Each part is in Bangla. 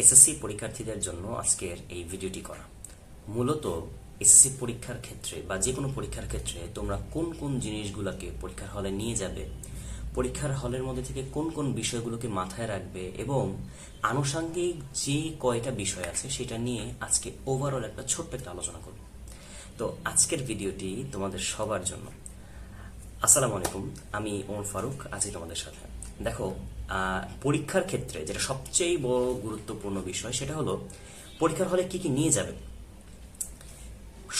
এসএসসি পরীক্ষার্থীদের জন্য আজকের এই ভিডিওটি করা। মূলত এসএসসি পরীক্ষার ক্ষেত্রে বা যে কোনো পরীক্ষার ক্ষেত্রে তোমরা কোন কোন জিনিসগুলোকে পরীক্ষার হলে নিয়ে যাবে, পরীক্ষার হলের মধ্যে থেকে কোন কোন বিষয়গুলোকে মাথায় রাখবে এবং আনুষাঙ্গিক যে কয়টা বিষয় আছে সেটা নিয়ে আজকে ওভারঅল একটা ছোট্ট একটা আলোচনা করব। তো আজকের ভিডিওটি তোমাদের সবার জন্য। আসসালামু আলাইকুম, আমি ওমর ফারুক, আছি তোমাদের সাথে। দেখো পরীক্ষার ক্ষেত্রে যেটা সবচেয়ে বড় গুরুত্বপূর্ণ বিষয় সেটা হলো, পরীক্ষার হলে কি কি নিয়ে যাবে?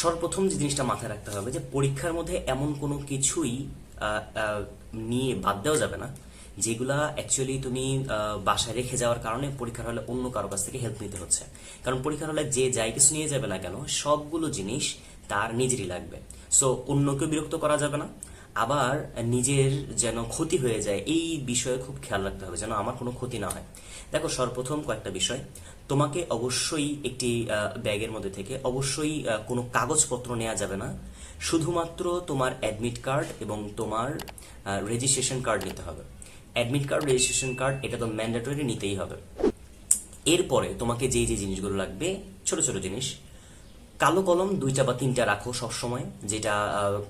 সর্বপ্রথম যে জিনিসটা মাথায় রাখতে হবে যে পরীক্ষার মধ্যে এমন কোনো কিছুই নিয়ে বাদ দেওয়া যাবে না, যেগুলা অ্যাকচুয়ালি তুমি বাসায় রেখে যাওয়ার কারণে পরীক্ষার হলে অন্য কারও কাছ থেকে হেল্প নিতে হচ্ছে। কারণ পরীক্ষার হলে যে যাই কিছু নিয়ে যাবে না কেন, সবগুলো জিনিস তার নিজেরই লাগবে। সো অন্যকে বিরক্ত করা যাবে না আবার নিজের যেন ক্ষতি হয়ে যায়, এই বিষয়ে খুব খেয়াল রাখতে হবে যেন আমার কোনো ক্ষতি না হয়। দেখো, সর্বপ্রথম কয়েকটা বিষয়। তোমাকে অবশ্যই একটি ব্যাগের মধ্যে থেকে অবশ্যই কোনো কাগজপত্র নেওয়া যাবে না। শুধুমাত্র তোমার অ্যাডমিট কার্ড এবং তোমার রেজিস্ট্রেশন কার্ড নিতে হবে। অ্যাডমিট কার্ড রেজিস্ট্রেশন কার্ড এটা তো ম্যান্ডেটরি নিতেই হবে। এরপরে তোমাকে যেই যে জিনিসগুলো লাগবে, ছোট ছোট জিনিস কালো কলম দুইটা বা তিনটা রাখো সবসময়, যেটা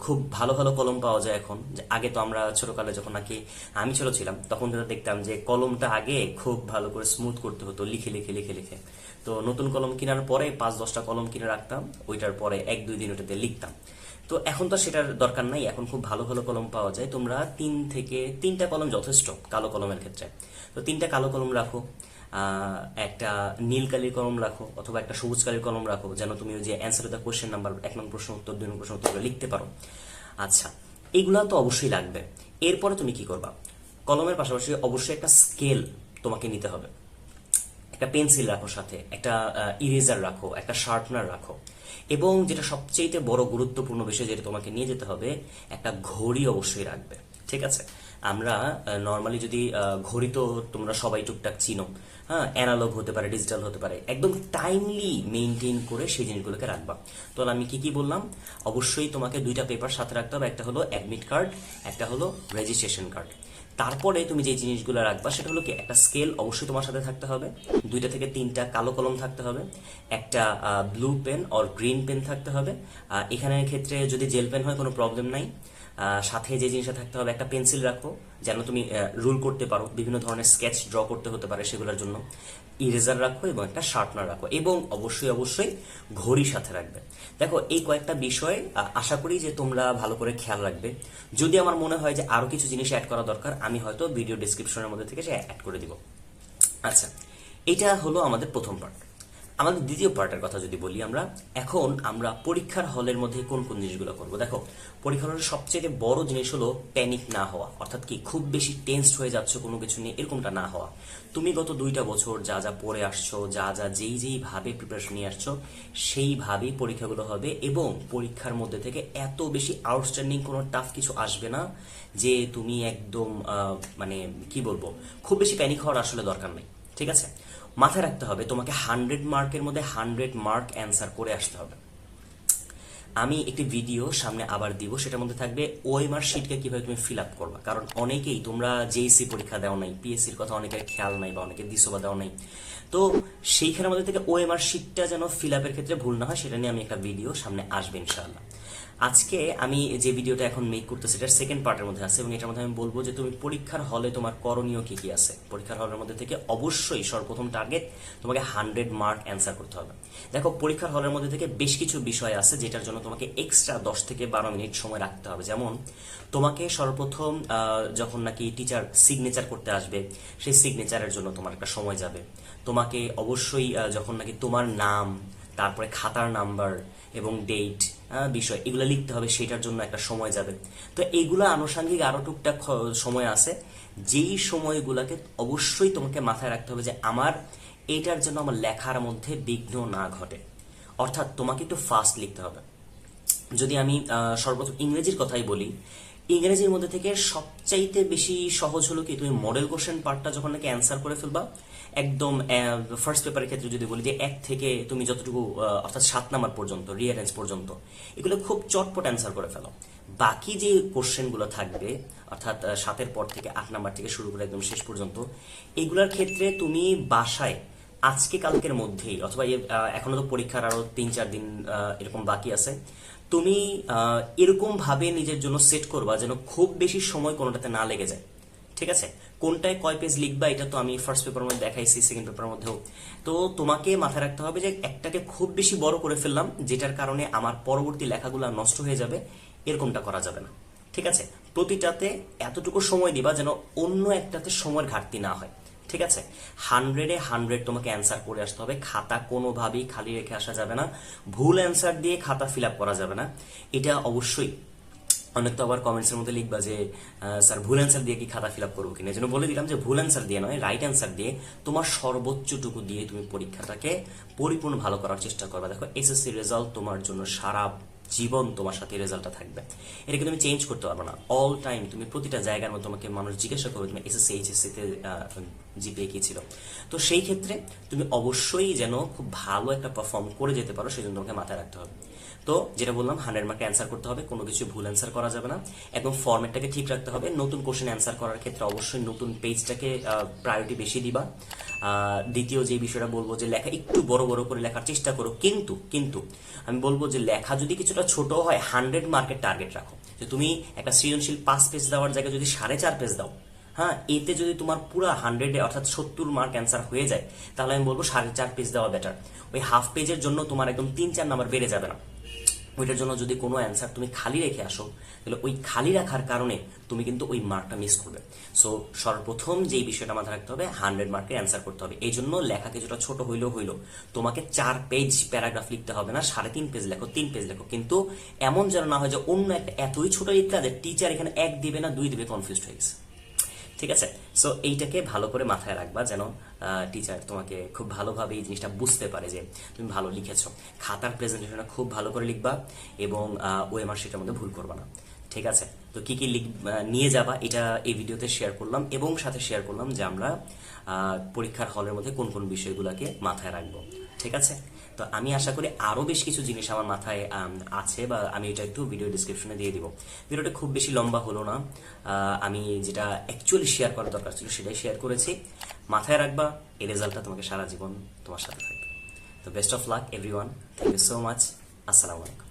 খুব ভালো ভালো কলম পাওয়া যায় এখন। আগে তো আমরা ছোটকালে যখন নাকি আমি ছোট ছিলাম, তখন যেটা দেখতাম যে কলমটা আগে খুব ভালো করে স্মুথ করতে হতো, লিখে লিখে লিখে লিখে। তো নতুন কলম কেনার পরে পাঁচ, দশটা কলম কিনে রাখতাম, ওইটার পরে এক, দুই দিন ওটাতে লিখতাম। তো এখন তো সেটার দরকার নাই, এখন খুব ভালো ভালো কলম পাওয়া যায়। তোমরা তিন থেকে, তিনটা কলম যথেষ্ট কালো কলমের ক্ষেত্রে। তো তিনটা কালো কলম রাখো। একটা নীল কালির কলম রাখো অথবা একটা সবুজ কালির কলম রাখো, যেন তুমি ওই যে অ্যান্সার দ্য কোশ্চেন নাম্বার এক নম্বর প্রশ্ন, উত্তর, দুই নম্বর প্রশ্ন, উত্তর লিখতে পারো। আচ্ছা এগুলা তো অবশ্যই লাগবে। এরপরে তুমি কি করবা? কলমের পাশাপাশি অবশ্যই একটা স্কেল তোমাকে নিতে হবে। একটা পেন্সিল রাখো সাথে, একটা ইরেজার রাখো, একটা শার্পনার রাখো। এবং যেটা সবচেয়ে বড় গুরুত্বপূর্ণ বিষয় যেটা তোমাকে নিয়ে যেতে হবে, একটা ঘড়ি অবশ্যই রাখবে। ঠিক আছে? আমরা নর্মালি যদি ঘড়ি তো তোমরা সবাই টুকটাক চিনো হ্যাঁ অ্যানালগ হতে পারে ডিজিটাল হতে পারে, একদম টাইমলি মেনটেন করে সেই জিনিসগুলোকে রাখবা। তো আমি কি কি বললাম? অবশ্যই তোমাকে দুইটা পেপার সাথে রাখতে হবে, একটা হলো অ্যাডমিট কার্ড একটা হলো রেজিস্ট্রেশন কার্ড তারপরে তুমি যে জিনিসগুলো রাখবা, সেটা হলো কি, একটা স্কেল অবশ্যই তোমার সাথে থাকতে হবে, দুইটা থেকে তিনটা কালো কলম থাকতে হবে, একটা blue pen or green pen থাকতে হবে এখানের ক্ষেত্রে যদি জেল পেন হয় কোনো প্রবলেম নাই। সাথে যে জিনিসটা থাকতে হবে, একটা পেন্সিল রাখো, যেন তুমি রুল করতে পারো, বিভিন্ন ধরনের স্কেচ ড্র করতে হতে পারে সেগুলোর জন্য। ইরেজার রাখো এবং একটা শার্পনার রাখো এবং অবশ্যই অবশ্যই ঘড়ি সাথে রাখবে। দেখো, এই কয়েকটা বিষয় আশা করি যে তোমরা ভালো করে খেয়াল রাখবে। যদি আমার মনে হয় যে আরও কিছু জিনিস অ্যাড করা দরকার, আমি হয়তো ভিডিও ডিসক্রিপশনের মধ্যে থেকে সে অ্যাড করে দিব। আচ্ছা এটা হলো আমাদের প্রথম পার্ট আমাদের দ্বিতীয় পার্টের কথা যদি বলি আমরা, এখন আমরা পরীক্ষার হলের মধ্যে কোন কোন জিনিসগুলো করব? দেখো, পরীক্ষার হলের সবচেয়ে বড় জিনিস হলো প্যানিক না হওয়া। অর্থাৎ কি, খুব বেশি টেন্সড হয়ে যাচ্ছ কোনো কিছু নিয়ে, এরকমটা না হওয়া। তুমি গত দুইটা বছর যা যা পড়ে আসছো, যা যা যেই যেই ভাবে প্রিপারেশন নিয়ে আসছো সেইভাবেই পরীক্ষাগুলো হবে এবং পরীক্ষার মধ্যে থেকে এত বেশি আউটস্ট্যান্ডিং কোনো টাফ কিছু আসবে না যে তুমি একদম মানে কি বলব, খুব বেশি প্যানিক হওয়ার আসলে দরকার নেই। ঠিক আছে? মাথায় রাখতে হবে, তোমাকে হান্ড্রেড মার্কের মধ্যে হান্ড্রেড মার্ক অ্যান্সার করে আসতে হবে। আমি একটি ভিডিও সামনে আবার দিব, সেটার মধ্যে থাকবে ওএমআর শিটকে কীভাবে তুমি ফিল আপ করবা। কারণ অনেকেই, তোমরা জেইসি পরীক্ষা দেও নাই পিএসসির কথা অনেকের খেয়াল নাই বা অনেকে দিছো বা দেও নাই। তো সেইখানের মধ্যে থেকে ওএমআর শিটটা যেন ফিল আপের ক্ষেত্রে ভুল না হয়, সেটা নিয়ে আমি একটা ভিডিও সামনে আসবে ইনশাআল্লাহ। আজকে আমি যে ভিডিওটা এখন মেক করতেছি, এটার সেকেন্ড পার্টের মধ্যে আছে এবং এটার মধ্যে আমি বলব যে তুমি পরীক্ষার হলে তোমার করণীয় কি কি আছে? পরীক্ষার হলের মধ্যে থেকে অবশ্যই সর্বপ্রথম টার্গেট তোমাকে হান্ড্রেড মার্ক অ্যান্সার করতে হবে। দেখো, পরীক্ষার হলের মধ্যে থেকে বেশ কিছু বিষয় আছে যেটার জন্য তোমাকে এক্সট্রা দশ থেকে বারো মিনিট সময় রাখতে হবে। যেমন, তোমাকে সর্বপ্রথম যখন নাকি টিচার সিগনেচার করতে আসবে, সেই সিগনেচারের জন্য তোমার একটা সময় যাবে। তোমাকে অবশ্যই যখন নাকি তোমার নাম, তারপরে খাতার নাম্বার এবং ডেট বিষয়। এগুলো লিখতে হবে, সেটার জন্য একটা সময় যাবে। তো এইগুলো আনুষঙ্গিক আরও টুকটাক সময় আছে। যেই সময়গুলোকে অবশ্যই তোমাকে মাথায় রাখতে হবে যে আমার এইটার জন্য আমার লেখার মধ্যে বিঘ্ন না ঘটে। অর্থাৎ তোমাকে একটু ফাস্ট লিখতে হবে। যদি আমি সর্বপ্রথম ইংরেজির কথাই বলি, ইংরেজির মধ্যে থেকে সবচাইতে বেশি সহজ হলো কি, তুমি মডেল কোশ্চেন পার্টটা যখন নাকি অ্যান্সার করে ফেলবা একদম ফার্স্ট পেপারের ক্ষেত্রে যদি বলি যে এক থেকে তুমি যতটুকু অর্থাৎ সাত নাম্বার পর্যন্ত রিয়ারেন্স পর্যন্ত এগুলো খুব চটপট অ্যান্সার করে ফেলো। বাকি যে কোশ্চেনগুলো থাকবে অর্থাৎ সাতের পর থেকে আট নাম্বার থেকে শুরু করে একদম শেষ পর্যন্ত এগুলোর ক্ষেত্রে তুমি বাসায় আজকে কালকের মধ্যেই অথবা এখনও তো পরীক্ষার আরও তিন চার দিন এরকম বাকি আছে তুমি আহ, এরকম ভাবে নিজের জন্য সেট করবা যেন খুব বেশি সময় কোনোটাতে না লেগে যায়। ঠিক আছে? কোনটায় কয় পেজ লিখবা, এটা তো আমি ফার্স্ট পেপারের মধ্যে দেখাইছি সেকেন্ড পেপারের মধ্যেও। তো তোমাকে মাথায় রাখতে হবে যে একটাকে খুব বেশি বড় করে ফেললাম, যেটার কারণে আমার পরবর্তী লেখাগুলো নষ্ট হয়ে যাবে, এরকমটা করা যাবে না। ঠিক আছে? প্রতিটাতে এতটুকু সময় দিবা যেন অন্য একটাতে সময়ের ঘাটতি না হয়। ঠিক আছে? হান্ড্রেডে হান্ড্রেড তোমাকে অ্যান্সার করে আসতে হবে, খাতা কোনোভাবেই খালি রেখে আসা যাবে না। ভুল অ্যান্সার দিয়ে খাতা ফিল করা যাবে না। এটা অবশ্যই অনেক তো আবার কমেন্টসের মধ্যে লিখবা যে স্যার ভুল অ্যান্সার দিয়ে কি খাতা ফিল আপ করব কিনা? এই বলে দিলাম যে, ভুল অ্যান্সার দিয়ে নয় রাইট অ্যান্সার দিয়ে তোমার সর্বোচ্চটুকু দিয়ে তুমি পরীক্ষাটাকে পরিপূর্ণ ভালো করার চেষ্টা করবে। দেখো এসএসসি রেজাল্ট তোমার জন্য সারা জীবন তোমার সাথে রেজাল্টটা থাকবে। এটাকে তুমি চেঞ্জ করতে পারবে না। অল টাইম তুমি প্রতিটা জায়গার মধ্যে তোমাকে মানুষ জিজ্ঞাসা করবে তুমি এসএসসি এইচএসসি তে জিপিএ কি ছিল? তো সেই ক্ষেত্রে তুমি অবশ্যই যেন খুব ভালো একটা পারফর্ম করে যেতে পারো, সেই জন্য তোমাকে মাথায় রাখতে হবে। তো যেটা বললাম হান্ড্রেড মার্কে অ্যান্সার করতে হবে, কোনো কিছু ভুল অ্যান্সার করা যাবে না। একদম ফর্মেটটাকে ঠিক রাখতে হবে, নতুন কোশ্চেন অ্যান্সার করার ক্ষেত্রে অবশ্যই নতুন পেজটাকে প্রায়োরিটি বেশি দিবা। দ্বিতীয় যে বিষয়টা বলব যে লেখা একটু বড় বড় করে লেখার চেষ্টা করো, কিন্তু কিন্তু আমি বলব যে লেখা যদি কিছুটা ছোট হয় হান্ড্রেড মার্কের টার্গেট রাখো। যে তুমি একটা সৃজনশীল পাঁচ পেজ দেওয়ার জায়গায় যদি সাড়ে চার পেজ দাও হ্যাঁ এতে যদি তোমার পুরো হান্ড্রেডে অর্থাৎ সত্তর মার্ক অ্যান্সার হয়ে যায়, তাহলে আমি বলব সাড়ে চার পেজ দেওয়া বেটার ওই হাফ পেজের জন্য তোমার একদম তিন চার নাম্বার বেড়ে যাবে না। ওইটার জন্য যদি কোনো অ্যান্সার তুমি খালি রেখে আসো, তাহলে ওই খালি রাখার কারণে তুমি কিন্তু ওই মার্কটা মিস করবে। সো সর্বপ্রথম যেই বিষয়টা মাথায় রাখতে হবে হান্ড্রেড মার্কের অ্যান্সার করতে হবে। এই জন্য লেখা কিছুটা ছোট হইলেও হইল। তোমাকে চার পেজ প্যারাগ্রাফ লিখতে হবে না, সাড়ে তিন পেজ লেখো, তিন পেজ লেখো। কিন্তু এমন যেন না হয় যে অন্য একটা এতই ছোট লিখতে টিচার এখানে এক দিবে না, দুই দিবে কনফিউজ হয়ে গেছে। ঠিক আছে? সো এইটাকে ভালো করে মাথায় রাখবা যেন টিচার তোমাকে খুব ভালোভাবে এই জিনিসটা বুঝতে পারে যে তুমি ভালো লিখেছো। খাতার প্রেজেন্টেশনটা খুব ভালো করে লিখবা এবং ওএমআর সেটার মধ্যে ভুল করবা না। ঠিক আছে? তো কি কি লিখ নিয়ে যাবা এটা এই ভিডিওতে শেয়ার করলাম এবং সাথে শেয়ার করলাম যে আমরা পরীক্ষার হলের মধ্যে কোন কোন বিষয়গুলোকে মাথায় রাখব। ঠিক আছে? তো আমি আশা করি আরও বেশ কিছু জিনিস আমার মাথায় আছে বা আমি এটা একটু ভিডিও ডিসক্রিপশনে দিয়ে দিব। ভিডিওটা খুব বেশি লম্বা হলো না। আমি যেটা অ্যাকচুয়ালি শেয়ার করার দরকার ছিল সেটাই শেয়ার করেছি। মাথায় রাখবা, এই রেজাল্টটা তোমাকে সারা জীবন তোমার সাথে থাকবে। তো best of luck everyone thank you so much আসসালামু আলাইকুম।